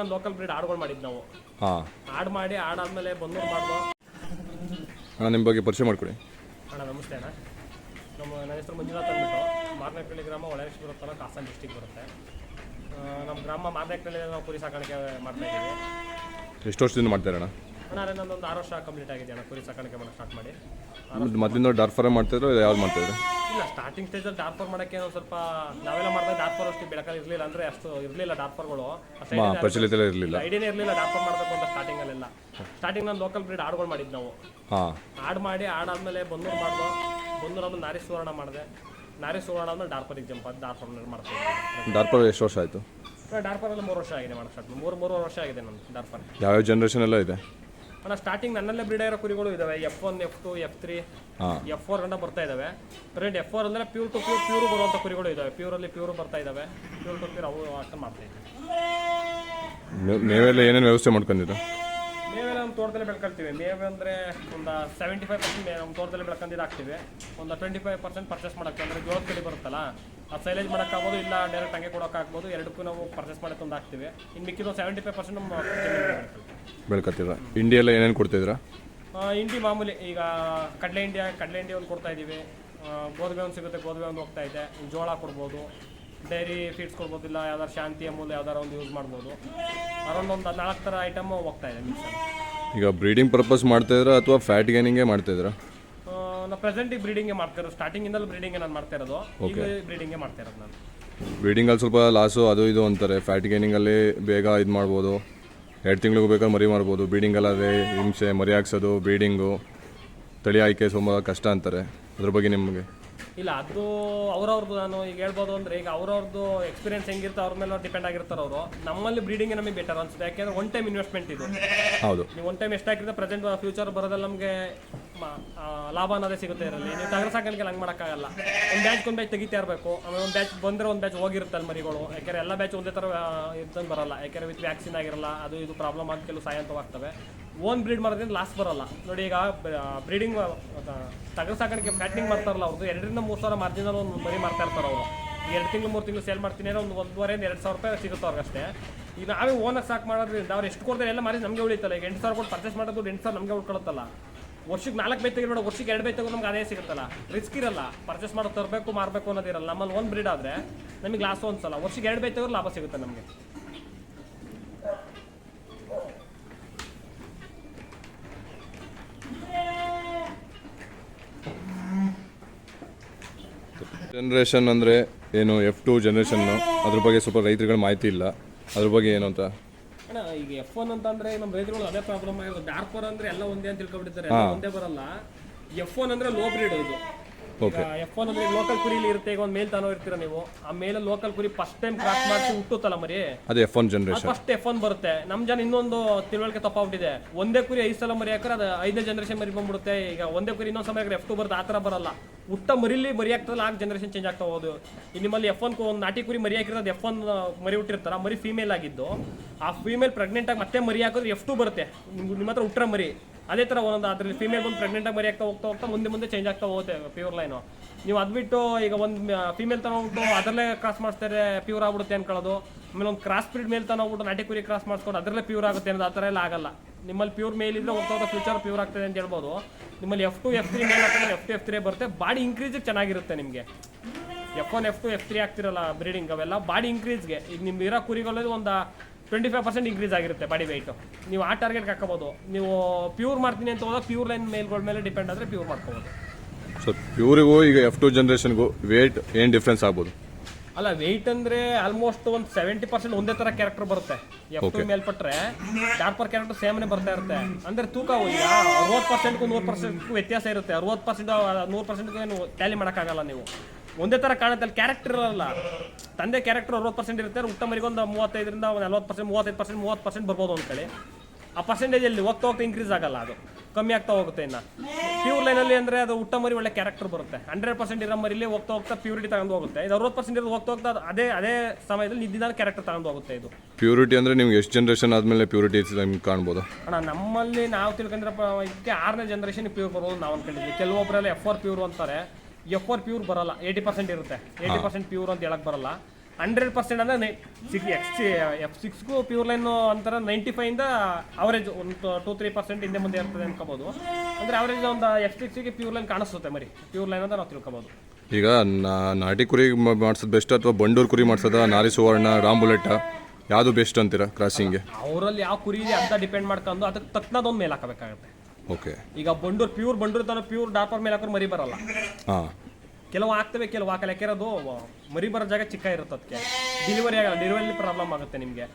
Local breed ಆಡ್ಗಳು ಮಾಡಿದ್ದು ನಾವು. ಹಾಂ. ಆಡ್ ಮಾಡಿ ಆಡಾದ್ಮೇಲೆ ಬಂದು ಮಾಡ್ದು ಅಣ್ಣ ನಿಮ್ಮ ಬಗ್ಗೆ ಪರಿಚಯ ಮಾಡಿಕೊಡಿ. ಅಣ್ಣ ನಮಸ್ತೆ ಅಣ್ಣ. ನಮ್ಮ ನನ್ನ ಹೆಸರು ಮಂಜುನಾಥ್ ಅಂದ್ಬಿಟ್ಟು. ಮಾರ್ನೇಕಳ್ಳಿ ಗ್ರಾಮ ಒಳರೇಶ್ವರ ತಾಲೂಕು ಹಾಸನ ಡಿಸ್ಟಿಕ್ ಬರುತ್ತೆ. ಆ, ನಮ್ಮ ಗ್ರಾಮ ಮಾರ್ನೇಕಳ್ಳಿ ನಾವು ಕುರಿ ಸಾಕಾಣಿಕೆ ಮಾಡ್ತಾ ಇದ್ದೀವಿ. ಎಷ್ಟು ವರ್ಷದಿಂದ ಮಾಡ್ತೀರಣ್ಣ ಅಣ್ಣ? ಅದೇ ನಂದೊಂದು ಆರು ವರ್ಷ ಕಂಪ್ಲೀಟ್ ಆಗಿದೆ ಅಣ್ಣ ಕುರಿ ಸಾಕಾಣಿಕೆ ಮಾಡೋಕೆ ಸ್ಟಾರ್ಟ್ ಮಾಡಿ. ಮೊದಲಿಂದ ಡಾರ್ಫರೇ ಮಾಡ್ತಿದ್ರು ಯಾವ್ದು ಮಾಡ್ತಿದ್ರು? ಇಲ್ಲ ಸ್ಟಾರ್ಟಿಂಗ್ ಸ್ಟೇಜಲ್ಲಿ ಡಾರ್ಪರ್ ಮಾಡೋಕ್ಕೆ ಏನೋ ಸ್ವಲ್ಪ ನಾವೆಲ್ಲ ಮಾಡಿದಾಗ ಡಾರ್ಪರ್ ಅಷ್ಟು ಬೆಳಕಲ್ಲಿ ಇರಲಿಲ್ಲ ಅಂದರೆ ಅಷ್ಟು ಇರಲಿಲ್ಲ ಡಾರ್ಪರ್ಗಳು ಹಾಂ ಪ್ರಚಲಿತ ಇರಲಿಲ್ಲ. ಐಡಿಯಾನೇ ಇರಲಿಲ್ಲ ಡಾರ್ಪರ್ ಮಾಡಬೇಕು ಅಂತ ಸ್ಟಾರ್ಟಿಂಗಲ್ಲೆಲ್ಲ ಸ್ಟಾರ್ಟಿಂಗ್ ನಾನು ಲೋಕಲ್ ಬ್ರೀಡ್ ಆಡ್ಗಳು ಮಾಡಿದ್ದು ನಾವು. ಹಾಂ. ಆಡ್ ಮಾಡಿ ಆಡಾದ್ಮೇಲೆ ಬಂದೂರು ಮಾಡಿದ್ವು ಬಂದೂರು ಆದ್ಮೇಲೆ ನಾರಿ ಸುವರ್ಣ ಮಾಡಿದೆ. ನಾರಿ ಸುವರ್ಣ ಆದ್ಮೇಲೆ ಡಾರ್ಪರ್ ಜಂಪ್ ಅದು ಡಾರ್ಪರ್ ಮಾಡ್ತೀವಿ ಡಾರ್ಪರ್ ಎಷ್ಟು ವರ್ಷ ಆಯಿತು? ಡಾರ್ಪರಲ್ಲಿ ಮೂರು ವರ್ಷ ಆಗಿದೆ ಮಾಡೋಕೆ ಸ್ಟಾರ್ಟ್ ಮೂರು ಮೂರು ವರ್ಷ ಆಗಿದೆ ನಾನು ಡಾರ್ಪರ್ ಯಾವ್ಯಾವ ಜನ್ರೇಷನ್ ಎಲ್ಲ ಇದೆ? ಅಣ್ಣ ಸ್ಟಾರ್ಟಿಂಗ್ ನನ್ನಲ್ಲೇ ಬ್ರೀಡ್ ಆಗಿರೋ ಕುರಿಗಳು ಇದಾವೆ. F one F two F three F four ಗಂಟ ಬರ್ತಾ ಇದಾವೆ. ಪ್ರೆಂಟ್ ಎಫ್ ಫೋರ್ ಅಂದ್ರೆ ಪ್ಯೂರ್ ಟು ಪ್ಯೂರ್ ಪ್ಯೂರ್ ಬರುವಂತ ಕುರಿಗಳು ಇದಾವೆ. ಪ್ಯೂರಲ್ಲಿ ಪ್ಯೂರ್ ಬರ್ತಾ ಇದಾವೆ. ಪ್ಯೂರ್ ಟು ಪ್ಯೂರ್ ಅವು ಅಷ್ಟು ಮಾಡ್ತಾ ಇದ್ದೀವಿ ನೀವ್- ನೀವೆಲ್ಲ ಏನೇನು ವ್ಯವಸ್ಥೆ ಮಾಡ್ಕೊಂಡಿದ್ದು? ನಮ್ಮ ತೋಟದಲ್ಲಿ ಬೆಳ್ಕೊಳ್ತೀವಿ ಮೇವೆ ಅಂದರೆ ಒಂದು ಸೆವೆಂಟಿ ಫೈವ್ ಪರ್ಸೆಂಟ್ ನಮ್ಮ ತೋಟದಲ್ಲಿ ಬೆಳ್ಕೊಂಡಿದ್ದು ಹಾಕ್ತೀವಿ ಒಂದು ಟ್ವೆಂಟಿ ಫೈವ್ ಪರ್ಸೆಂಟ್ ಪರ್ಚೇಸ್ ಮಾಡೋಕ್ಕೆ ಅಂದರೆ ಜೋಳದ ಕಡೆ ಬರುತ್ತಲ್ಲ ಆ ಸೈಲೇಜ್ ಮಾಡೋಕ್ಕಾಗ್ಬೋದು ಇಲ್ಲ ಡೈರೆಕ್ಟ್ ಹಂಗೆ ಕೊಡೋಕ್ಕಾಗ್ಬೋದು ಎರಡಕ್ಕೂ ನಾವು ಪರ್ಚೇಸ್ ಮಾಡಿ ಒಂದು ಹಾಕ್ತೀವಿ ಇನ್ನು ಮಿಕ್ಕಿದ ಸೆವೆಂಟಿ ಫೈವ್ ಪರ್ಸೆಂಟ್ ನಮ್ಮ ಬೆಳ್ಕೊತೀರಾ ಇಂಡಿಯಲ್ಲ ಎಲ್ಲ ಏನೇನು ಕೊಡ್ತಿದ್ದೀರಾ? ಇಂಡಿ ಮಾಮೂಲಿ ಈಗ ಕಡಲೆ ಇಂಡಿಯಾ ಕಡಲೆ ಇಂಡಿಯಾ ಒಂದು ಕೊಡ್ತಾ ಇದ್ದೀವಿ ಗೋಧಿ ಒಂದು ಸಿಗುತ್ತೆ ಗೋಧಿ ಒಂದು ಹೋಗ್ತಾ ಇದೆ. ಜೋಳ ಕೊಡ್ಬೋದು. ಡೈರಿ ಫೀಡ್ಸ್ ಕೊಡ್ಬೋದಿಲ್ಲ ಯಾವ್ದಾರು ಶಾಂತಿ ಅಮೂಲ್ ಯಾವ್ದಾರು ಒಂದು ಯೂಸ್ ಮಾಡ್ಬೋದು. ಅರೌಂಡ್ ಒಂದು ನಾಲ್ಕು ಥರ ಐಟಮ್ ಹೋಗ್ತಾ ಇದೆ ಈಗ ಬ್ರೀಡಿಂಗ್ ಪರ್ಪಸ್ ಮಾಡ್ತಾಯಿದ್ರಾ ಅಥವಾ ಫ್ಯಾಟ್ ಗೇನಿಂಗೇ ಮಾಡ್ತಾಯಿದ್ರಾ ನಾವು ಪ್ರೆಸೆಂಟಿಗೆ ಬ್ರೀಡಿಂಗ್ ಮಾಡ್ತಾ ಇರೋದು. ಸ್ಟಾರ್ಟಿಂಗ್ ಇಂದಲ್ಲಿ ಬ್ರೀಡಿಂಗ್ ನಾನು ಮಾಡ್ತಾ ಇರೋದು. ಈಗ ಬ್ರೀಡಿಂಗ್ ಮಾಡ್ತಾ ಇರೋದು ನಾನು. ಬ್ರೀಡಿಂಗಲ್ಲಿ ಸ್ವಲ್ಪ ಲಾಸು ಅದು ಇದು ಅಂತಾರೆ. ಫ್ಯಾಟ್ ಗೇನಿಂಗಲ್ಲಿ ಬೇಗ ಇದು ಮಾಡ್ಬೋದು. ಎರಡು ತಿಂಗಳಿಗೂ ಬೇಕಾದ್ರೆ ಮರಿ ಮಾಡ್ಬೋದು ಬ್ರೀಡಿಂಗಲ್ಲಾದರೆ ಹಿಂಸೆ ಮರಿ ಹಾಕ್ಸೋದು ಬ್ರೀಡಿಂಗು ತಳಿ ಆಯ್ಕೆ ತುಂಬ ಕಷ್ಟ ಅಂತಾರೆ. ಅದ್ರ ಬಗ್ಗೆ ನಿಮಗೆ? ಇಲ್ಲ ಅದು ಅವ್ರವ್ರದ್ದು ನಾನು ಈಗ ಹೇಳ್ಬೋದು ಅಂದ್ರೆ ಈಗ ಅವ್ರವ್ರದ್ದು ಎಕ್ಸ್ಪೀರಿಯನ್ಸ್ ಹೆಂಗಿರ್ತ ಅವ್ರ ಮೇಲೆ ಡಿಪೆಂಡ್ ಆಗಿರ್ತಾರೆ ಅವರು. ನಮ್ಮಲ್ಲಿ ಬ್ರೀಡಿಂಗ್ ನಮಗೆ ಬೆಟರ್ ಅನ್ಸುತ್ತೆ. ಯಾಕೆಂದ್ರೆ ಒನ್ ಟೈಮ್ ಇನ್ವೆಸ್ಟ್ಮೆಂಟ್ ಇದು. ಹೌದು. ನೀವು ಒನ್ ಟೈಮ್ ಎಷ್ಟು ಹಾಕಿದ್ರೆ ಪ್ರೆಸೆಂಟ್ ಫ್ಯೂಚರ್ ಬರೋದಲ್ಲಿ ನಮಗೆ ಲಾಭ ಅನ್ನೋದೇ ಸಿಗುತ್ತೆ ಇರಲಿ ನೀವು ಟಗರ ಸಾಕಾಣಿಕೆ ಹಂಗೆ ಮಾಡೋಕ್ಕಾಗಲ್ಲ. ಒಂದು ಬ್ಯಾಚ್ ಒಂದು ಬ್ಯಾಚ್ ತೆಗಿತಾ ಇರಬೇಕು. ಆಮೇಲೆ ಒಂದು ಬ್ಯಾಚ್ ಬಂದರೆ ಒಂದು ಬ್ಯಾಚ್ ಹೋಗಿರುತ್ತೆ ಅಲ್ಲಿ ಮರಿಗಳು. ಯಾಕೆಂದ್ರೆ ಎಲ್ಲ ಬ್ಯಾಚ್ ಒಂದೇ ಥರ ಇರ್ತಂಗೆ ಬರಲ್ಲ. ಯಾಕೆಂದ್ರೆ ವಿತ್ ವ್ಯಾಕ್ಸಿನ್ ಆಗಿರಲ್ಲ ಅದು ಇದು ಪ್ರಾಬ್ಲಮ್ ಆಗಿ ಕೆಲವು ಸಾಯಂತವಾಗ್ತವೆ. ಓನ್ ಬ್ರೀಡ್ ಮಾಡೋದ್ರಿಂದ ಲಾಸ್ ಬರಲ್ಲ. ನೋಡಿ ಈಗ ಬ್ರೀಡಿಂಗ್ ತಗರ ಸಾಕಾಣಿಕೆ ಫ್ಯಾಟ್ನಿಂಗ್ ಮಾಡ್ತಾರಲ್ಲ ಅವ್ರದ್ದು ಎರಡರಿಂದ ಮೂರು ಸಾವಿರ ಮಾರ್ಜಿನಲ್ಲಿ ಒಂದು ಮರಿ ಮಾಡ್ತಾ ಇರ್ತಾರೆ ಅವರು. ಎರಡು ತಿಂಗಳು, ಮೂರು ತಿಂಗಳು ಸೇಲ್ ಮಾಡ್ತೀನಿ ಅಂದ್ರೆ ಒಂದು ಒಂದೂವರೆಯಿಂದ ಎರಡು ಸಾವಿರ ರೂಪಾಯಿ ಸಿಗುತ್ತೆ ಅವ್ರಿಗಷ್ಟೇ ಈಗ ನಾವೇ ಓನಾಗಿ ಸಾಕು ಮಾಡೋದ್ರಿಂದ ಅವ್ರು ಎಷ್ಟು ಕೊಡ್ತಾರೆ ಎಲ್ಲ ಮಾರಿ ನಮಗೆ ಉಳಿತಲ್ಲ ಈಗ ಎಂಟು ಸಾವಿರ ಕೊಟ್ಟು ಪರ್ಚೇಸ್ ಮಾಡೋದು ಎಂಟು ಸಾವಿರ ನಮಗೆ ಉಳ್ಕೊಳ್ಳುತ್ತಲ್ಲ ವರ್ಷಕ್ಕೆ ನಾಲ್ಕು ಬೈ ನೋಡೋ ವರ್ಷಕ್ಕೆ ಎರಡು ಬೈ ತಗೊಂಡು ನಮ್ಗೆ ಅದೇ ಸಿಗುತ್ತಲ್ಲ. ರಿಸ್ಕ್ ಇರಲ್ಲ. ಪರ್ಚೇಸ್ ಮಾಡೋದು ತರಬೇಕು, ಮಾರಬೇಕು ಅನ್ನೋದಿರಲ್ಲ. ನಮ್ಮಲ್ಲಿ ಒಂದು ಬ್ರೀಡ್ ಆದರೆ ನಮಗೆ ಲಾಸ್ ಒಂದ್ಸಲ. ವರ್ಷಕ್ಕೆ ಎರಡು ಬೈ ಲಾಭ ಸಿಗುತ್ತೆ ನಮಗೆ. ಜನ್ರೇಷನ್ ಅಂದರೆ ಏನು ಎಫ್ ಟು ಜನ್ರೇಷನ್ನು ಅದ್ರ ಬಗ್ಗೆ ಸ್ವಲ್ಪ ರೈತರುಗಳ ಮಾಹಿತಿ ಇಲ್ಲ. ಅದ್ರ ಬಗ್ಗೆ ಏನು ಅಂತ? ಅಣ್ಣ ಈಗ ಎಫ್ ಒನ್ ಅಂತಂದ್ರೆ ನಮ್ಮ ರೈತರುಗಳು ಅದೇ ಪ್ರಾಬ್ಲಮ್ ಆಗಿರೋದು. ಡಾರ್ಪರ್ ಅಂದ್ರೆ ಎಲ್ಲ ಒಂದೇ ಅಂತ ತಿಳ್ಕೊಬಿಟ್ಟಿದ್ದಾರೆ. ಎಲ್ಲ ಒಂದೇ ಬರಲ್ಲ. ಎಫ್ ಒನ್ ಅಂದ್ರೆ ಲೋ ಬ್ರೀಡ್ ಇದು. ಎಫ್ ಒನ್ ಅಂದ್ರೆ ಲೋಕಲ್ ಕುರಿಲಿ ಇರುತ್ತೆ ಈಗ ಒಂದು ಮೇಲ್ ತಾನೋ ಇರ್ತೀರ ನೀವು. ಆ ಮೇಲೆ ಲೋಕಲ್ ಕುರಿ ಫಸ್ಟ್ ಟೈಮ್ ಕ್ರಾಸ್ ಮಾಡಿಸಿ ಹುಟ್ಟುತ್ತಲ್ಲ ಮರಿ? ಅದು F one generation first F one ಬರುತ್ತೆ. ನಮ್ ಜನ ಇನ್ನೊಂದು ತಿಳುವಳಿಕೆ ತಪ್ಪಾಗ್ಬಿಟ್ಟಿದೆ. ಒಂದೇ ಕುರಿ ಐದು ಸಲ ಮರಿ ಹಾಕಿದ್ರೆ ಅದು ಐದನೇ ಜನರೇಷನ್ ಮರಿ ಬಂದ್ಬಿಡುತ್ತೆ. ಈಗ ಒಂದೇ ಕುರಿ ಇನ್ನೊಂದು ಸಮಯ ಎಫ್ ಟು ಬರುತ್ತೆ ಆ ಥರ ಬರಲ್ಲ. ಹುಟ್ಟ ಮರಿಲಿ ಮರಿ ಆಗ್ತದಲ್ಲ ಆಗ ಜನರೇಷನ್ ಚೇಂಜ್ ಆಗ್ತಾ ಹೋದು ಈ ನಿಮ್ಮಲ್ಲಿ ಎಫ್ ಒನ್ ಒಂದು ನಾಟಿ ಕುರಿ ಮರಿ ಹಾಕಿರೋದು ಎಫ್ ಒನ್ ಮರಿ ಹುಟ್ಟಿರ್ತಾರ ಮರಿ ಫೀಮೇಲ್ ಆಗಿದ್ದು. ಆ ಫೀಮೇಲ್ ಪ್ರೆಗ್ನೆಂಟ್ ಆಗಿ ಮತ್ತೆ ಮರಿ ಹಾಕಿದ್ರೆ ಎಫ್ ಟು ಬರುತ್ತೆ. ನಿಮ್- ನಿಮ್ಮ ಹತ್ರ ಹುಟ್ಟರ ಮರಿ. ಅದೇ ಥರ ಒಂದೊಂದು ಅದರಲ್ಲಿ ಫೀಮೇಲ್ ಬಂದು ಪ್ರೆಗ್ನೆಂಟಾಗಿ ಮರಿ ಆಗ್ತಾ ಹೋಗ್ತಾ ಹೋಗ್ತಾ ಮುಂದೆ ಮುಂದೆ ಚೇಂಜ್ ಆಗ್ತಾ ಹೋಗುತ್ತೆ ಪ್ಯೂರ್ ಲೈನು ನೀವು ಅದ್ಬಿಟ್ಟು ಈಗ ಒಂದು ಫೀಮೇಲ್ ತಗೊಂಡ್ಬಿಟ್ಟು ಅದರಲ್ಲೇ ಕ್ರಾಸ್ ಮಾಡಿಸ್ತಾರೆ ಪ್ಯೂರ್ ಆಗ್ಬಿಡುತ್ತೆ ಅನ್ಕೊಳ್ಳೋದು ಆಮೇಲೆ ಒಂದು ಕ್ರಾಸ್ ಬ್ರೀಡ್ ಮೇಲೆ ತಗೊಂಡ್ಬಿಟ್ಟು ನಾಟಿ ಕುರಿ ಕ್ರಾಸ್ ಮಾಡಿಸ್ಕೊಂಡು ಅದರಲ್ಲೇ ಪ್ಯೂರ್ ಆಗುತ್ತೆ ಅನ್ನೋದು ಆ ಥರ ಎಲ್ಲ ಆಗಲ್ಲ. ನಿಮ್ಮಲ್ಲಿ ಪ್ಯೂರ್ ಮೇಲ್ ಇದ್ರೆ ಹೋಗ್ತಾ ಹೋಗ್ತಾ ಫ್ಯೂಚರ್ ಪ್ಯೂರ್ ಆಗ್ತದೆ ಅಂತ ಹೇಳ್ಬೋದು. ನಿಮ್ಮಲ್ಲಿ ಎಫ್ ಟು ಎಫ್ ತ್ರೀ ಮೇಲ್ ಹಾಕಿದ್ರೆ ಎಫ್ ಟು ಎಫ್ ತ್ರೀ ಬರುತ್ತೆ. ಬಾಡಿ ಇಂಕ್ರೀಸಿಗೆ ಚೆನ್ನಾಗಿರುತ್ತೆ ನಿಮಗೆ. F one F two F three ಆಗ್ತಿರಲ್ಲ breeding ಅವೆಲ್ಲ ಬಾಡಿ ಇನ್ಕ್ರೀಸ್ಗೆ ಈಗ ನಿಮ್ಗೆ ಇರೋ ಕುರಿಗಳಲ್ಲಿ ಒಂದು ಟ್ವೆಂಟಿ ಫೈವ್ ಪರ್ಸೆಂಟ್ ಇನ್ಕ್ರೀಸ್ ಆಗಿರುತ್ತೆ ಬಾಡಿ ವೆಯ್ಟು ನೀವು ಆ ಟಾರ್ಗೆಟ್ಗೆ ಹಾಕೋಬೋದು ನೀವು ಪ್ಯೂರ್ ಮಾಡ್ತೀನಿ ಅಂತ ಹೋದಾಗ ಪ್ಯೂರ್ ಲೈನ್ ಮೇಲ್ಗಳ ಮೇಲೆ ಡಿಪೆಂಡ್ ಆದರೆ ಪ್ಯೂರ್ ಮಾಡ್ಕೋಬೋದು ಸೊ ಪ್ಯೂರಿಗೂ ಈಗ ಎಫ್ ಟು ಜನ್ರೇಷನ್ಗೂ ವೇಟ್ ಏನು ಡಿಫ್ರೆನ್ಸ್ ಆಗ್ಬೋದು? ಅಲ್ಲ ವೆಯ್ಟ್ ಅಂದ್ರೆ ಆಲ್ಮೋಸ್ಟ್ ಒಂದು ಸೆವೆಂಟಿ ಪರ್ಸೆಂಟ್ ಒಂದೇ ತರ ಕ್ಯಾರೆಕ್ಟರ್ ಬರುತ್ತೆ. ಎಫ್ ಟು ಮೇಲ್ಪಟ್ರೆ ಶಾರ್ಪರ್ ಕ್ಯಾರೆಕ್ಟರ್ ಸೇಮ್ನೆ ಬರ್ತಾ ಇರುತ್ತೆ. ಅಂದ್ರೆ ತೂಕ ಈಗ ಅರವತ್ತು ಪರ್ಸೆಂಟ್ಗೂ ನೂರು ಪರ್ಸೆಂಟ್ಗೂ ವ್ಯತ್ಯಾಸ ಇರುತ್ತೆ. ಅರವತ್ತು ಪರ್ಸೆಂಟ್ ನೂರು ಪರ್ಸೆಂಟ್ಗೂ ಏನು ಟ್ಯಾಲಿ ಮಾಡೋಕ್ಕಾಗಲ್ಲ ನೀವು. ಒಂದೇ ಥರ ಕಾಣುತ್ತೆ ಅಲ್ಲಿ ಕ್ಯಾರೆಕ್ಟರ್ ಇರಲ್ಲ. ತಂದೆ ಕ್ಯಾರೆಕ್ಟರ್ ಅರವತ್ತು ಪರ್ಸೆಂಟ್ ಇರುತ್ತೆ ಒಂದು ಮೂವತ್ತೈದರಿಂದ ಒಂದು ನಲ್ವತ್ತು ಪರ್ಸೆಂಟ್ ಮೂವತ್ತೈದು ಪರ್ಸೆಂಟ್ ಮೂವತ್ತು ಪರ್ಸೆಂಟ್ ಬರ್ಬೋದು ಅಂತೇಳಿ. ಆ ಪರ್ಸೆಂಟೇಜ್ ಅಲ್ಲಿ ಹೋಗ್ತಾ ಹೋಗ್ತಾ ಇನ್ಕ್ರೀಸ್ ಆಗಲ್ಲ ಅದು. ಕಮ್ಮಿ ಆಗ್ತಾ ಹೋಗುತ್ತೆ ಇನ್ನು. ಪ್ಯೂರ್ ಲೈನಲ್ಲಿ ಅಂದರೆ ಅದು ಉಟ್ಟಮರಿ ಮರಿ ಒಳ್ಳೆ ಕ್ಯಾರೆಕ್ಟರ್ ಬರುತ್ತೆ. ಹಂಡ್ರೆಡ್ ಪರ್ಸೆಂಟ್ ಇರೋ ಮರಿಲಿ ಹೋಗ್ತಾ ಹೋಗ್ತಾ ಪ್ಯೂರಿಟಿ ತಗೊಂಡು ಹೋಗುತ್ತೆ. ಇದು ಅರವತ್ತು ಪರ್ಸೆಂಟ್ ಇರೋದು ಹೋಗ್ತಾ ಹೋಗ್ತಾ ಅದೇ ಅದೇ ಸಮಯದಲ್ಲಿ ನಿದ್ದಿನ ಕ್ಯಾರೆಕ್ಟರ್ ತಗೊಂಡು ಹೋಗುತ್ತೆ ಇದು. ಪ್ಯೂರಿಟಿ ಅಂದರೆ ನಿಮ್ಗೆ ಎಷ್ಟು ಜನ್ರೇಷನ್ ಆದಮೇಲೆ ಪ್ಯೂರಿಟಿ ನಿಮ್ಗೆ ಕಾಣ್ಬೋದು? ಅಣ್ಣ ನಮ್ಮಲ್ಲಿ ನಾವು ತಿಳ್ಕೊಂಡಿರಪ್ಪ ಇದಕ್ಕೆ ಆರನೇ ಜನ್ರೇಷನ್ ಪ್ಯೂರ್ ಬರೋದು ನಾವು ಅನ್ಕೊಂಡಿದ್ವಿ. ಕೆಲವೊಬ್ಬರಲ್ಲಿ ಎಫ್ ಆರ್ ಪ್ಯೂರ್ ಅಂತಾರೆ. ಎಫ್ ಆರ್ ಪ್ಯೂರ್ ಬರಲ್ಲ. ಏಯ್ಟಿ ಪರ್ಸೆಂಟ್ ಇರುತ್ತೆ. ಏಯ್ಟಿ ಪರ್ಸೆಂಟ್ ಪ್ಯೂರ್ ಅಂತ ಹೇಳಕ್ ಬರಲ್ಲ. ಹಂಡ್ರೆಡ್ ಪರ್ಸೆಂಟ್ ಅಂದ್ರೆ ಸಿಕ್ಸ್ ಎಕ್ಸ್ ಎಫ್ ಸಿಕ್ಸ್ಗೂ ಪ್ಯೂರ್ ಲೈನ್ ಅಂತಾರೆ ನೈಂಟಿ ಇಂದ ಅವರೇಜ್ ಒಂದು ಟೂ ತ್ರೀ ಪರ್ಸೆಂಟ್ ಹಿಂದೆ ಮುಂದೆ ಇರ್ತದೆ ಅನ್ಕೋಬೋದು. ಅಂದರೆ ಅವರೇಜ್ ಒಂದು ಎಫ್ ಸಿಕ್ಸ್ಗೆ ಪ್ಯೂರ್ ಲೈನ್ ಕಾಣಿಸುತ್ತೆ ಮರಿ. ಪ್ಯೂರ್ ಲೈನ್ ಅಂತ ನಾವು ತಿಳ್ಕೊಬೋದು. ಈಗ ನಾ- ನಾಟಿ ಕುರಿ ಮಾಡ್ಸೋದು ಬೆಸ್ಟ್ ಅಥವಾ ಬಂಡೂರು ಕುರಿ ಮಾಡಿಸೋದ ನಾರಿ ಸುವರ್ಣ ರಾಮ್ ಬುಲೆಟ ಯಾವುದು ಬೆಸ್ಟ್ ಅಂತೀರಾ ಕ್ರಾಸಿಂಗ್ ಅವರಲ್ಲಿ ಯಾವ ಕುರಿ ಇದೆ ಅಂತ ಡಿಪೆಂಡ್ ಮಾಡ್ಕೊಂಡು ಅದಕ್ಕೆ ತಕ್ಕನದೊಂದು ಮೇಲೆ ಹಾಕಬೇಕಾಗುತ್ತೆ. ಓಕೆ ಈಗ ಬಂಡೂರ್ ಪ್ಯೂರ್ ಬಂಡೂರು ತನ ಪ್ಯೂರ್ ಡಾಪರ್ ಮೇಲೆ ಹಾಕೋರು ಮರಿ ಬರಲ್ಲ. ಹಾಂ. ಕೆಲವು ಆಗ್ತವೆ ಕೆಲವು ಹಾಕಲ್ಲ. ಯಾಕಿರೋದು ಮರಿ ಬರೋ ಜಾಗ ಚಿಕ್ಕ ಇರುತ್ತೆ ಅದಕ್ಕೆ ಡೆಲಿವರಿ ಆಗಲ್ಲ ಡೆಲಿವರಿ ಪ್ರಾಬ್ಲಮ್ ಆಗುತ್ತೆ ನಿಮಗೆ.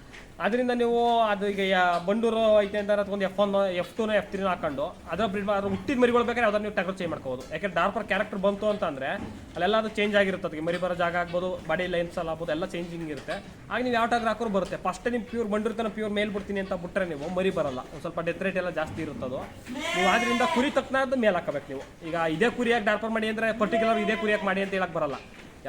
ಅದರಿಂದ ನೀವು ಅದು ಈಗ ಬಂಡೂರು ಐತೆ ಅಂತ ಒಂದು ಎಫ್ ಒನ್ ಎಫ್ ಟೂನ ಎಫ್ ತ್ರೀನ ಹಾಕೊಂಡು ಅದರ ಬ್ರೀಡ್ ಅದ್ರ ಹುಟ್ಟಿದ ಮರಿಗಳು ಬೇಕಾದ್ರೆ ಅದನ್ನ ನೀವು ಟಗರ್ ಚೇಂಜ್ ಮಾಡ್ಕೋಬೋದು. ಯಾಕಂದ್ರೆ ಡಾರ್ಪರ್ ಕ್ಯಾರೆಕ್ಟರ್ ಬಂತು ಅಂತಂದ್ರೆ ಅಲ್ಲೆಲ್ಲ ಅದು ಚೇಂಜ್ ಆಗಿರುತ್ತೆ. ಅದಕ್ಕೆ ಮರಿ ಬರೋ ಜಾಗ ಆಗ್ಬೋದು ಬಾಡಿ ಲೈನ್ಸ್ ಎಲ್ಲ ಆಗ್ಬೋದು, ಎಲ್ಲ ಚೇಂಜಿಂಗ್ ಇರುತ್ತೆ. ಆಗ ನೀವು ಯಾವ ಟಗರ್ ಹಾಕೋರು ಬರುತ್ತೆ ಫಸ್ಟ್ ನೀವು ಪ್ಯೂರ್ ಬಂಡಿರ್ತಾನೆ ಪ್ಯೂರ್ ಮೇಲ್ ಬಿಡ್ತೀನಿ ಅಂತ ಬಿಟ್ಟರೆ ನೀವು ಮರಿ ಬರಲ್ಲ. ಒಂದು ಸ್ವಲ್ಪ ಡೆತ್ ರೇಟ್ ಎಲ್ಲ ಜಾಸ್ತಿ ಇರುತ್ತದು ನೀವು ಆದ್ರಿಂದ ಕುರಿ ತಕ್ಕನಾದ ಮೇಲೆ ಹಾಕಬೇಕು ನೀವು. ಈಗ ಇದೇ ಕುರಿಯಾಗಿ ಡಾರ್ಪರ್ ಮಾಡಿ ಅಂದರೆ ಪರ್ಟಿಕ್ಯುಲರ್ ಇದೇ ಕುರಿಯಾಗಿ ಮಾಡಿ ಅಂತ ಹೇಳಕ್ ಬರಲ್ಲ.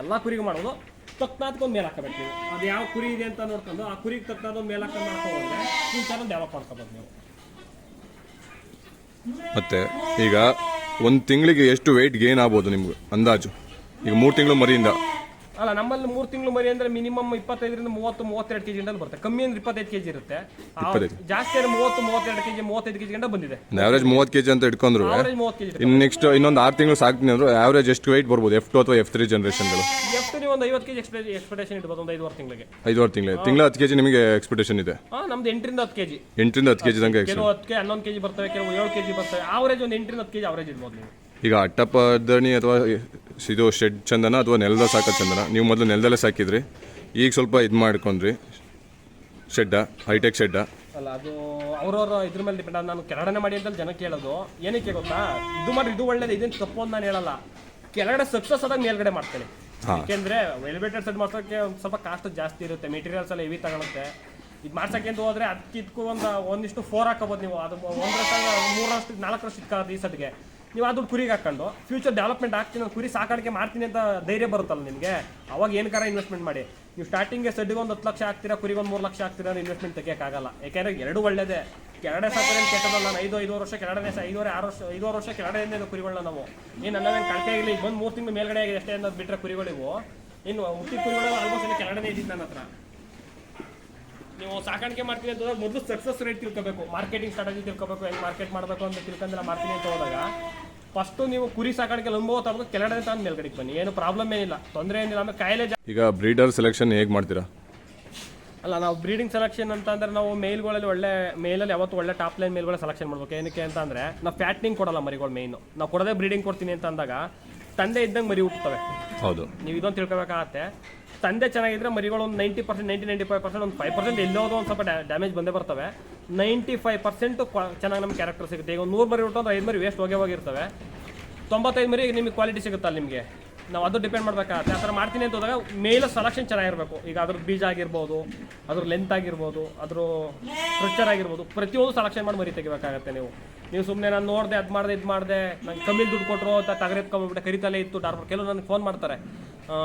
ಎಲ್ಲ ಕುರಿಗೂ ಮಾಡೋದು ತಕ್ಕನಾದ್ಕೊಂದು ಮೇಲೆ ಹಾಕಬೇಕು ನೀವು. ಅದು ಯಾವ ಕುರಿ ಇದೆ ಅಂತ ನೋಡ್ಕೊಂಡು ಆ ಕುರಿಗೆ ತಕ್ಕನಾದೊಂದು ಮೇಲೆ ಹಾಕೊಂಡು ಮಾಡ್ಕೊಂಡ್ರೆ ಥರ ಡೆವಲಪ್ ಮಾಡ್ಕೋಬೋದು ನೀವು. ಮತ್ತೆ ಈಗ ಒಂದು ತಿಂಗಳಿಗೆ ಎಷ್ಟು ವೆಯ್ಟ್ ಗೇನ್ ಆಗ್ಬೋದು ನಿಮ್ಗೆ ಅಂದಾಜು? ಈಗ ಮೂರು ತಿಂಗಳು ಮರಿಯಿಂದ. ಅಲ್ಲ ನಮ್ಮಲ್ಲಿ ಮೂರು ತಿಂಗಳು ಮರಿ ಅಂದ್ರೆ ಮಿನಿಮಮ್ ಇಪ್ಪತ್ತೈದರಿಂದ ಮೂವತ್ತು ಮೂವತ್ತೆರಡು ಕೆಜಿ ಗಂಟಲು ಬರುತ್ತೆ. ಕಮ್ಮಿ ಅಂದ್ರೆ ಇಪ್ಪತ್ತೈದು ಕೆಜಿ ಇರುತ್ತೆ. ಆ. ಜಾಸ್ತಿ ಅಂದ್ರೆ ಮೂವತ್ತು ಮೂವತ್ತೆರಡು ಕೆಜಿ ಮೂವತ್ತೈದು ಕೆಜಿ ಗಂಟ ಬಂದಿದೆ. ಆವ್ರೇಜ್ ಮೂವತ್ತು ಕೆಜಿ ಅಂತ ಇಟ್ಕೊಂಡ್ರು. ಆವರೇಜ್ ಮೂವತ್ತು ಕೆಜಿ ಇನ್ನು ನೆಕ್ಸ್ಟ್ ಇನ್ನೊಂದು ಆರು ತಿಂಗಳು ಸಾಕ್ತೀನಿ ಅಂದ್ರೆ ಆವ್ರೇಜ್ ಎಷ್ಟು ವೈಟ್ ಬರ್ಬೋದು? ಎಫ್ ಟು ಅಥವಾ ಎಫ್ ತ್ರೀ ಜನರೇಷನ್ಗಳು ಎಷ್ಟು ನೀವು ಒಂದು ಐವತ್ತು ಕೆಜಿ ಎಕ್ಸ್ಪೆ ಎಕ್ಸ್ಪೆಕ್ಟೇಷನ್ ಇಡ್ಬೋದು ಒಂದು ಐದುವರೆ ತಿಂಗಳಿಗೆ. ಐದುವರೆ ತಿಂಗಳು. ತಿಂಗಳ ಹತ್ತು ಕೆಜಿ ನಿಮಗೆ ಎಕ್ಸ್ಪೆಕ್ಟೇಷನ್ ಇದೆ? ಹಾಂ ನಮ್ದು ಎಂಟರಿಂದ ಹತ್ತು ಕೆಜಿ ಎಂಟರಿಂದ ಹತ್ತು ಕೆಜಿ ತನಕ ಕೆಲವು ಹತ್ತು ಕೆ ಹನ್ನೊಂದು ಕೆಜಿ ಬರ್ತವೆ ಕೆಲವು ಏಳು ಕೆಜಿ ಬರ್ತವೆ. ಆವರೇಜ್ ಒಂದು ಎಂಟರಿಂದ ಹತ್ತು ಕೆಜಿ ಆವರೇಜ್ ಇಡ್ಬೋದು ನೀವು. ಈಗ ಅಟ್ಟಪ್ಪ ದಣಿ ಅಥವಾ ಇದು ಶೆಡ್ ಚಂದನ ಅಥವಾ ನೆಲದ ಸಾಕೋ ಚಂದನ? ನೀವು ಮೊದಲು ನೆಲದಲ್ಲೇ ಸಾಕಿದ್ರಿ. ಈಗ ಸ್ವಲ್ಪ ಇದು ಮಾಡ್ಕೊಂಡ್ರಿ. ಶೆಡ್ಡ ಹೈಟೆಕ್ ಶೆಡ್ಡ ಅಲ್ಲ ಅದು ಅವ್ರವ್ರ ಇದ್ರ ಮೇಲೆ ಡಿಪೆಂಡ್ ನಾನು ಕೆಳಗಡೆ ಮಾಡಿ ಅಂತ ಜನ ಕೇಳೋದು ಏನಕ್ಕೆ ಗೊತ್ತಾ? ಇದು ಮಾಡಿ ಇದು ಒಳ್ಳೇದು ಇದೇನು ತಪ್ಪು ಅಂತ ನಾನು ಹೇಳಲ್ಲ. ಕೆಳಗಡೆ ಸಕ್ಸಸ್ ಆದಾಗ ಮೇಲ್ಗಡೆ ಮಾಡ್ತೇನೆ. ಯಾಕೆಂದ್ರೆ ಎಲಿವೇಟೆಡ್ ಸೆಟ್ ಮಾಡ್ಸೋಕ್ಕೆ ಸ್ವಲ್ಪ ಕಾಸ್ಟ್ ಜಾಸ್ತಿ ಇರುತ್ತೆ ಮೆಟೀರಿಯಲ್ಸ್ ಎಲ್ಲ ಹೆವಿ ತಗೊಳುತ್ತೆ. ಇದು ಮಾಡ್ಸಕ್ಕೆ ಅಂತ ಹೋದ್ರೆ ಅದಕ್ಕೆ ಇದಕ್ಕೂ ಒಂದು ಒಂದಿಷ್ಟು ಫೋರ್ ಹಾಕೋಬೋದು ನೀವು. ಅದು ಒಂದರಷ್ಟು ಮೂರಷ್ಟು ನಾಲ್ಕರಷ್ಟು ಇಟ್ಕೊಳ್ಳೋದು ಈ ಸೆಟ್ಗೆ ನೀವು ಅದು ಕುರಿಗೆ ಹಾಕೊಂಡು ಫ್ಯೂಚರ್ ಡೆವಲಪ್ಮೆಂಟ್ ಆಗ್ತೀನಿ ಕುರಿ ಸಾಕಾಣಿಕೆ ಮಾಡ್ತೀನಿ ಅಂತ ಧೈರ್ಯ ಬರುತ್ತಲ್ಲ ನಿಮಗೆ? ಅವಾಗ ಏನಕಾರ ಇನ್ವೆಸ್ಟ್ಮೆಂಟ್ ಮಾಡಿ? ನೀವು ಸ್ಟಾರ್ಟಿಂಗ್ಗೆ ಸೆಡ್ಗೆ ಒಂದು ಹತ್ತು ಲಕ್ಷ ಹಾಕ್ತೀರಾ, ಕುರಿಗೆ ಒಂದು ಮೂರು ಲಕ್ಷ ಹಾಕ್ತೀರಾ ಇನ್ವೆಸ್ಟ್ಮೆಂಟ್ ತೆಗಿಯೋಕ್ಕಾಗಲ್ಲ. ಯಾಕೆಂದ್ರೆ ಎರಡು ಒಳ್ಳೇದೇ. ಕೆರಡೆ ಸಾಕಿದ್ರೆ ಕೆಟ್ಟದಲ್ಲ ನಾನು ಐದು ಐದು ವರ್ಷ ಕೆಳಗಡೆ ಸಹ ಐದುವರೆ, ಆರು ವರ್ಷ, ಐದುವರೆ ವರ್ಷ ಕೆರಡೆಯಿಂದ ಕುರಿಗಳನ್ನ ನಾವು. ಏನು ನನ್ನವೇನು ಕಳಕೆ ಆಗಿಲ್ಲ, ಈಗ ಬಂದು ಮೂರು ತಿಂಗಳು ಮೇಲ್ಗಡೆ ಆಗಿದೆ ಅಷ್ಟೇ ಅನ್ನೋದು ಬಿಟ್ಟರೆ ಕುರಿಗಳಿವು. ಇನ್ನು ಹುಟ್ಟಿ ಕುರಿಗಳು ಆಲ್ಮೋಸ್ಟ್ ಕೆರಡನೇ ಇದ್ದಿದ್ದು ನನ್ನ ಹತ್ರ. ನೀವು ಸಾಕಾಣಿಕೆ ಮಾಡ್ತೀನಿ ಅಂತ ಹೋದಾಗ ಮೊದಲು ಸಕ್ಸಸ್ ರೇಟ್ ತಿಳ್ಕೋಬೇಕು. ಮಾರ್ಕೆಟಿಂಗ್ ಸ್ಟ್ರಾಟಜಿ ತಿಳ್ಕೋಬೇಕು ಹೆಂಗೆ ಮಾರ್ಕೆಟ್ ಮಾಡಬೇಕು ಅಂತ ತಿಳ್ಕೊಂಡ್ರೆ ಮಾಡ್ತೀನಿ ಅಂತ ಹೋದಾಗ ಫಸ್ಟು ನೀವು ಕುರಿ ಸಾಕಾಣಿಕೆ ಅನುಭವ ತಗೊಂಡು ಕೆಳಗಡೆ ತಂದು ಮೇಲ್ಗಡೆಗೆ ಬನ್ನಿ. ಏನು ಪ್ರಾಬ್ಲಮ್ ಏನಿಲ್ಲ. ತೊಂದರೆ ಏನಿಲ್ಲ ಆಮೇಲೆ ಕಾಯಿಲೆ ಜಾ- ಈಗ ಬ್ರೀಡರ್ ಸೆಲೆಕ್ಷನ್ ಹೇಗೆ ಮಾಡ್ತೀರಾ? ಅಲ್ಲ ನಾವು ಬ್ರೀಡಿಂಗ್ ಸೆಲೆಕ್ಷನ್ ಅಂತ ಅಂದ್ರೆ ನಾವು ಮೇಲ್ಗಳಲ್ಲಿ ಒಳ್ಳೆ ಮೇಲಲ್ಲಿ ಯಾವತ್ತು ಒಳ್ಳೆ ಟಾಪ್ ಲೈನ್ ಮೇಲ್ಗಳ ಸೆಲೆಕ್ಷನ್ ಮಾಡ್ಬೇಕು. ಏನಕ್ಕೆ ಅಂತಂದ್ರೆ ನಾವು ಫ್ಯಾಟ್ನಿಂಗ್ ಕೊಡಲ್ಲ ಮರಿಗಳು ಮೇಯ್ನು ನಾವು ಕೊಡದೇ ಬ್ರೀಡಿಂಗ್ ಕೊಡ್ತೀನಿ ಅಂತ ಅಂದಾಗ ತಂದೆ ಇದ್ದಂಗೆ ಮರಿ ಹುಟ್ಟುತ್ತವೆ ಹೌದು. ನೀವು ಇದೊಂದು ತಿಳ್ಕೊಬೇಕಾಗತ್ತೆ. ತಂದೆ ಚೆನ್ನಾಗಿದ್ರೆ ಮರಿಗಳು ಒಂದು ninety percent ninety ninety five percent ಒಂದು ಫೈವ್ ಪರ್ಸೆಂಟ್ ಎಲ್ಲೋದು ಒಂದು ಸ್ವಲ್ಪ ಡ್ಯಾಮೇಜ್ ಬಂದೇ ಬರ್ತವೆ. ನೈಂಟಿ ಫೈವ್ ಪರ್ಸೆಂಟ್ ಚೆನ್ನಾಗಿ ನಮ್ಗೆ ಕ್ಯಾರೆಕ್ಟರ್ ಸಿಗುತ್ತೆ. ಈಗ ಒಂದು ನೂರು ಮರಿ ಹುಟ್ಟು ಅಂದ್ರೆ ಐದು ಮರಿ ವೇಸ್ಟ್ ಹೋಗೇ ಹೋಗಿರ್ತವೆ. ತೊಂಬತ್ತೈದು ಮರಿ ನಿಮಗೆ ಕ್ವಾಲಿಟಿ ಸಿಗುತ್ತಲ್ಲ ನಿಮಗೆ. ನಾವು ಅದು ಡಿಪೆಂಡ್ ಮಾಡಬೇಕಾಗತ್ತೆ. ಆ ಥರ ಮಾಡ್ತೀನಿ ಅಂತ ಹೋದಾಗ ಮೇಲ ಸೆಲೆಕ್ಷನ್ ಚೆನ್ನಾಗಿರಬೇಕು. ಈಗ ಅದ್ರ ಬೀಜ ಆಗಿರ್ಬೋದು ಅದ್ರ ಲೆಂತ್ ಆಗಿರ್ಬೋದು ಅದ್ರ ಸ್ಟ್ರಕ್ಚರ್ ಆಗಿರ್ಬೋದು. ಪ್ರತಿಯೊಂದು ಸೆಲೆಕ್ಷನ್ ಮಾಡಿ ಮರಿ ತೆಗಿಬೇಕಾಗತ್ತೆ ನೀವು. ನೀವು ಸುಮ್ಮನೆ ನಾನು ನೋಡಿದೆ, ಅದು ಮಾಡಿದೆ, ಇದು ಮಾಡಿದೆ, ನಂಗೆ ಕಮ್ಮಿ ದುಡ್ಡು ಕೊಟ್ಟರು ಅಂತ ತಗರೆ ಎತ್ಕೊಂಡ್ಬಿಟ್ಟೆ ಕರಿತಲೇ ಇತ್ತು. ಡಾರ್ಪರ್ ಕೆಲವು ನನಗೆ ಫೋನ್ ಮಾಡ್ತಾರೆ.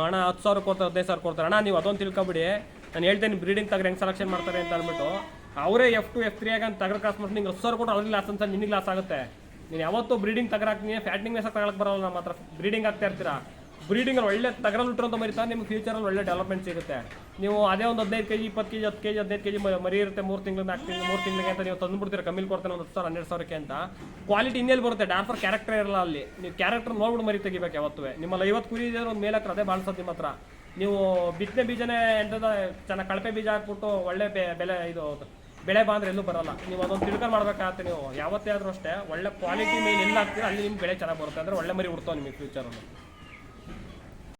ಅಣ್ಣ ಹತ್ತು ಸಾವಿರ ಕೊಡ್ತಾರೆ, ಹದಿನೈದು ಸಾವಿರ ಕೊಡ್ತಾರೆ. ಅಣ್ಣ, ನೀವು ಅದೊಂದು ತಿಳ್ಕೊಬಿಡಿ. ನಾನು ಹೇಳ್ತೇನೆ ಬ್ರೀಡಿಂಗ್ ತಗ್ರೆ ಹೆಂಗೆ ಸೆಲೆಕ್ಷನ್ ಮಾಡ್ತಾರೆ ಅಂತ ಅಂದ್ಬಿಟ್ಟು, ಅವರೇ ಎಫ್ ಟು ಎಫ್ ತ್ರೀ ಅಂತ ತಗರ ಕ್ರಾಸ್ ಮಾಡಿ ನಿಂಗೆ ಹತ್ತು ಸಾವಿರ ಕೊಟ್ಟು ಅದ್ರಲ್ಲಿ ಲಾಸ್ ಅಂತ ನಿನಗೆ ಲಾಸ್ ಆಗುತ್ತೆ. ನೀನು ಯಾವತ್ತೂ ಬ್ರೀಡಿಂಗ್ ತಗರಾಕ್ತೀನಿ ಫ್ಯಾಟ್ನಿಂಗ್ ಮೇಸಕ್ಕೆ ತಗೊಳಕ್ಕೆ ಬರಲ್ಲ ನಮ್ಮ ಹತ್ರ ಬ್ರೀಡಿಂಗ್ ಆಗ್ತಾ ಇರ್ತೀರಾ? ಬ್ರೀಡಿಂಗಲ್ಲಿ ಒಳ್ಳೆ ತಗರಲ್ಲಿ ಹುಟ್ಟರು ಮರಿ ಮರಿತಾ ನಿಮ್ಗೆ ಫ್ಯೂಚರಲ್ಲಿ ಒಳ್ಳೆ ಡೆವಲಪ್ಮೆಂಟ್ ಸಿಗುತ್ತೆ. ನೀವು ಅದೇ ಒಂದು ಹದಿನೈದು ಕೆಜಿ, ಇಪ್ಪತ್ತು ಕೆಜಿ, ಹತ್ತು ಕೆಜಿ, ಹದಿನೈದು ಕೆಜಿ ಮರಿ ಇರುತ್ತೆ, ಮೂರು ತಿಂಗಳು ನಾಲ್ಕು ತಿಂಗಳು, ಮೂರು ತಿಂಗಳಿಗೆ ಅಂತ ನೀವು ತಂದುಬಿಡ್ತೀರ ಕಮ್ಮಿ ಕೊಡ್ತೇನೆ ಒಂದು ಹತ್ತು ಸಾವಿರ, ಹನ್ನೆರಡು ಸಾವಿರಕ್ಕೆ ಅಂತ. ಕ್ವಾಲಿಟಿ ಇನ್ನೆಲ್ಲಿ ಬರುತ್ತೆ? ಡಾರ್ಫರ್ ಕ್ಯಾರೆಕ್ಟರ್ ಇರಲ್ಲ ಅಲ್ಲಿ. ನೀವು ಕ್ಯಾರೆಕ್ಟರ್ ನೋಡ್ಬಿಟ್ಟು ಮರಿ ತೆಗಿಬೇಕು ಯಾವತ್ತೂ. ನಿಮ್ಮಲ್ಲಿ ಐವತ್ತು ಕುರಿ ಇದೆ ಒಂದು ಮೇಲೆ ಅದೇ ಬಾಳ್ಸೋದು ನಿಮ್ಮ ಹತ್ರ ನೀವು ಬಿತ್ತನೆ ಬೀಜನೇ ಎಂಟದ ಚೆನ್ನಾಗಿ ಕಳಪೆ ಬೀಜ ಹಾಕ್ಬಿಟ್ಟು ಒಳ್ಳೆ ಬೆಲೆ ಇದು ಬೆಳೆ ಬಂದ್ರೆ ಎಲ್ಲೂ ಬರಲ್ಲ. ನೀವು ಅದೊಂದು ತಿಳ್ಕೊಂಡು ಮಾಡ್ಬೇಕಾಗತ್ತೆ ನೀವು. ಯಾವತ್ತೇ ಆದರೂ ಅಷ್ಟೇ, ಒಳ್ಳೆ ಕ್ವಾಲಿಟಿ ಮೇಲೆ ಎಲ್ಲ ಹಾಕ್ತೀರ, ಅಲ್ಲಿ ನಿಮ್ಮ ಬೆಳೆ ಚೆನ್ನಾಗಿ ಬರುತ್ತೆ ಅಂದರೆ ಒಳ್ಳೆ ಮರಿ ಹುಡ್ತಾವೆ ನಿಮಗೆ ಫ್ಯೂಚರಲ್ಲಿ